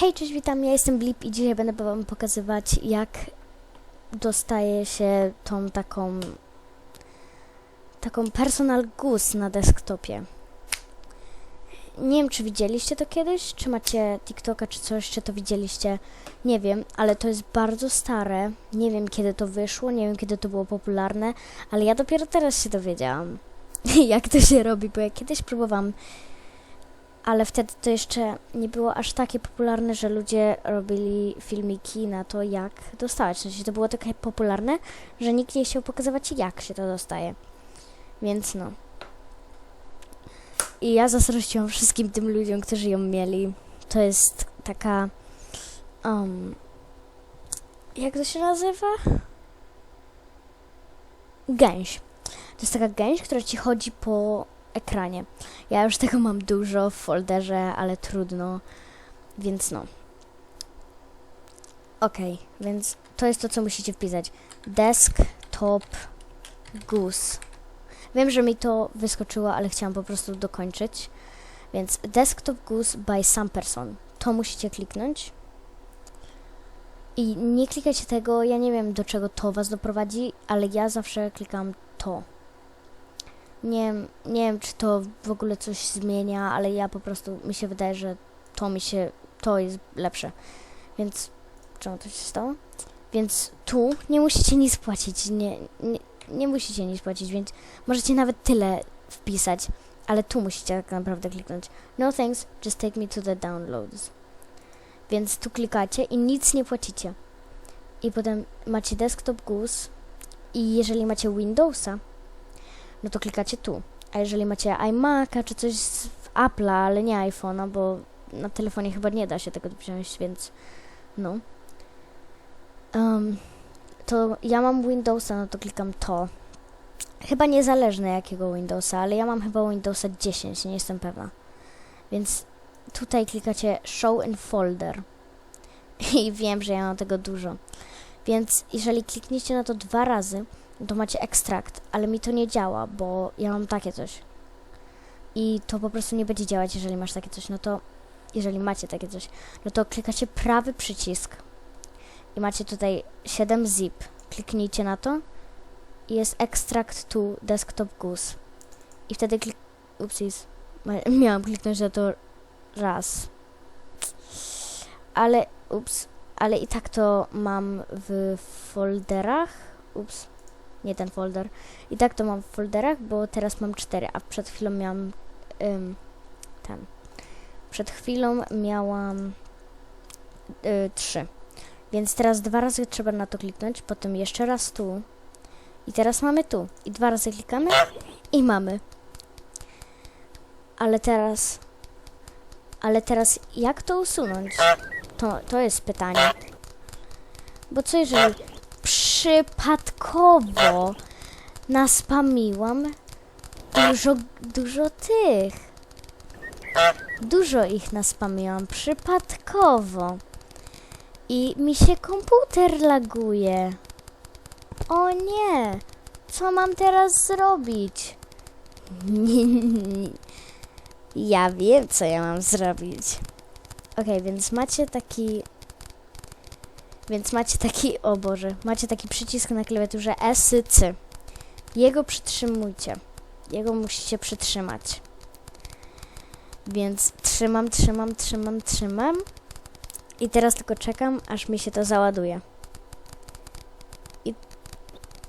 Hej, cześć, witam, ja jestem Blip i dzisiaj będę wam pokazywać, jak dostaje się tą taką taką personal goose na desktopie. Nie wiem, czy widzieliście to kiedyś, czy macie TikToka, czy coś, czy to widzieliście. Nie wiem, ale to jest bardzo stare. Nie wiem, kiedy to wyszło, nie wiem, kiedy to było popularne, ale ja dopiero teraz się dowiedziałam, jak to się robi, bo ja kiedyś próbowałam ale wtedy to jeszcze nie było aż takie popularne, że ludzie robili filmiki na to, jak dostawać. W sensie to było takie popularne, że nikt nie chciał pokazywać, jak się to dostaje. Więc no. I ja zazdrościłam wszystkim tym ludziom, którzy ją mieli. To jest taka. Um, jak to się nazywa? Gęś. To jest taka gęś, która ci chodzi po ekranie. Ja już tego mam dużo w folderze, ale trudno, więc no. Okej, więc to jest to, co musicie wpisać. Desktop Goose. Wiem, że mi to wyskoczyło, ale chciałam po prostu dokończyć. Więc Desktop Goose by some person. To musicie kliknąć. I nie klikajcie tego, ja nie wiem do czego to was doprowadzi, ale ja zawsze klikam to. Nie, wiem- nie wiem, czy to w ogóle coś zmienia, ale ja po prostu mi się wydaje, że to mi się, to jest lepsze. Więc czemu to się stało? Więc tu nie musicie nic płacić, nie, nie, nie musicie nic płacić, więc możecie nawet tyle wpisać, ale tu musicie tak naprawdę kliknąć. No thanks, just take me to the downloads. Więc tu klikacie i nic nie płacicie. I potem macie desktop Goose i jeżeli macie Windowsa, no to klikacie tu. A jeżeli macie iMac'a czy coś z Apple'a, ale nie iPhone'a, bo na telefonie chyba nie da się tego wziąć, więc no. Um, to ja mam Windowsa, no to klikam to. Chyba niezależne jakiego Windowsa, ale ja mam chyba Windowsa 10, nie jestem pewna. Więc tutaj klikacie Show in Folder. I wiem, że ja mam tego dużo. Więc jeżeli klikniecie na to dwa razy, to macie ekstrakt, ale mi to nie działa, bo ja mam takie coś. I to po prostu nie będzie działać, jeżeli masz takie coś. No to, jeżeli macie takie coś, no to klikacie prawy przycisk i macie tutaj 7 zip. Kliknijcie na to i jest extract to desktop goose. I wtedy klik... Upsis. Miałam kliknąć na to raz. Ale, ups, ale i tak to mam w folderach. Ups nie ten folder. I tak to mam w folderach, bo teraz mam cztery, a przed chwilą miałam ym, ten. Przed chwilą miałam y, trzy. Więc teraz dwa razy trzeba na to kliknąć, potem jeszcze raz tu. I teraz mamy tu. I dwa razy klikamy i mamy. Ale teraz... Ale teraz jak to usunąć? To, to jest pytanie. Bo co jeżeli przypadkowo naspamiłam dużo, dużo tych. Dużo ich naspamiłam przypadkowo. I mi się komputer laguje. O nie! Co mam teraz zrobić? ja wiem, co ja mam zrobić. Okej, więc macie taki więc macie taki, o Boże, macie taki przycisk na klawiaturze ESC. Jego przytrzymujcie. Jego musicie przytrzymać. Więc trzymam, trzymam, trzymam, trzymam. I teraz tylko czekam, aż mi się to załaduje. I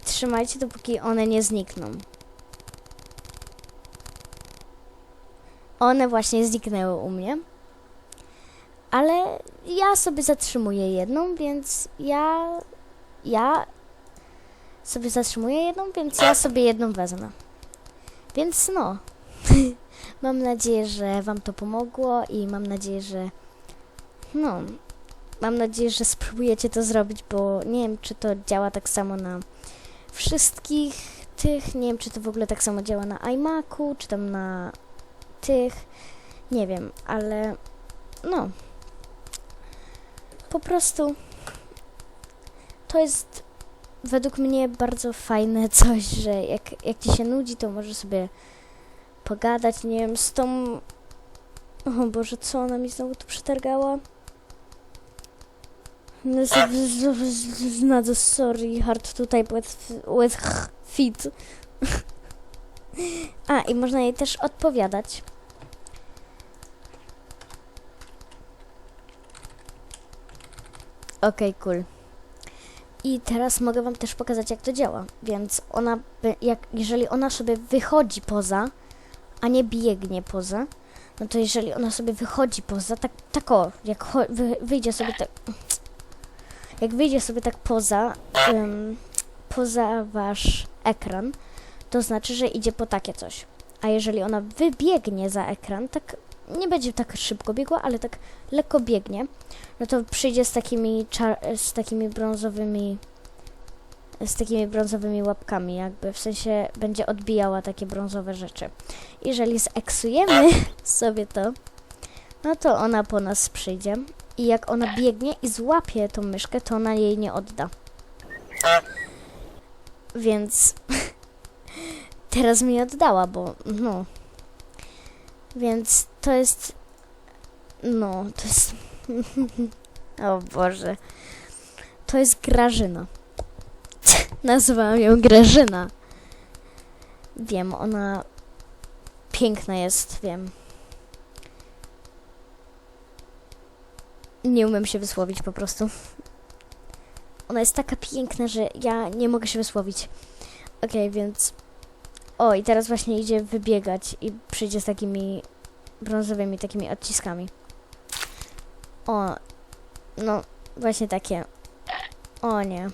trzymajcie, dopóki one nie znikną. One właśnie zniknęły u mnie ale ja sobie zatrzymuję jedną, więc ja, ja sobie zatrzymuję jedną, więc ja sobie jedną wezmę. Więc no, mam nadzieję, że Wam to pomogło i mam nadzieję, że no, mam nadzieję, że spróbujecie to zrobić, bo nie wiem, czy to działa tak samo na wszystkich tych, nie wiem, czy to w ogóle tak samo działa na iMacu, czy tam na tych, nie wiem, ale no, po prostu to jest według mnie bardzo fajne coś, że jak, jak ci się nudzi, to może sobie pogadać, nie wiem, z tą... O Boże, co ona mi znowu tu przetargała? Znadzę, sorry, hard tutaj with, with fit. A, i można jej też odpowiadać. Okej, cool. I teraz mogę wam też pokazać, jak to działa. Więc ona, jak, jeżeli ona sobie wychodzi poza, a nie biegnie poza, no to jeżeli ona sobie wychodzi poza, tak, tak o, jak wy, wyjdzie sobie tak, jak wyjdzie sobie tak poza, ym, poza wasz ekran, to znaczy, że idzie po takie coś. A jeżeli ona wybiegnie za ekran, tak nie będzie tak szybko biegła, ale tak lekko biegnie, no to przyjdzie z takimi, z takimi brązowymi z takimi brązowymi łapkami, jakby w sensie będzie odbijała takie brązowe rzeczy. Jeżeli zeksujemy sobie to, no to ona po nas przyjdzie i jak ona biegnie i złapie tą myszkę, to ona jej nie odda. Więc teraz mi oddała, bo no. Więc to jest no, to jest o Boże. To jest Grażyna. Nazywałam ją Grażyna. Wiem, ona piękna jest, wiem. Nie umiem się wysłowić po prostu. Ona jest taka piękna, że ja nie mogę się wysłowić. Okej, więc... O, i teraz właśnie idzie wybiegać i przyjdzie z takimi brązowymi takimi odciskami. O, no właśnie takie. O nie.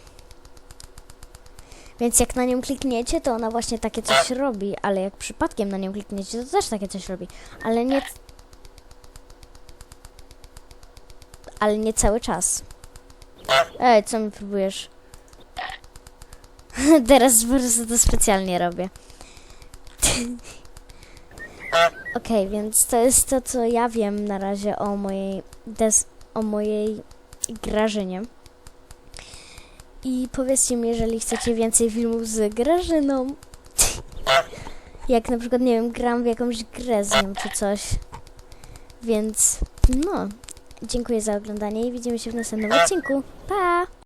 Więc jak na nią klikniecie, to ona właśnie takie coś robi, ale jak przypadkiem na nią klikniecie, to też takie coś robi. Ale nie... Ale nie cały czas. Ej, co mi próbujesz? Teraz po prostu to specjalnie robię. Okej, więc to jest to, co ja wiem na razie o mojej des o mojej Grażynie. I powiedzcie mi, jeżeli chcecie więcej filmów z Grażyną. Jak na przykład, nie wiem, gram w jakąś grę z nią czy coś. Więc no, dziękuję za oglądanie i widzimy się w następnym odcinku. Pa!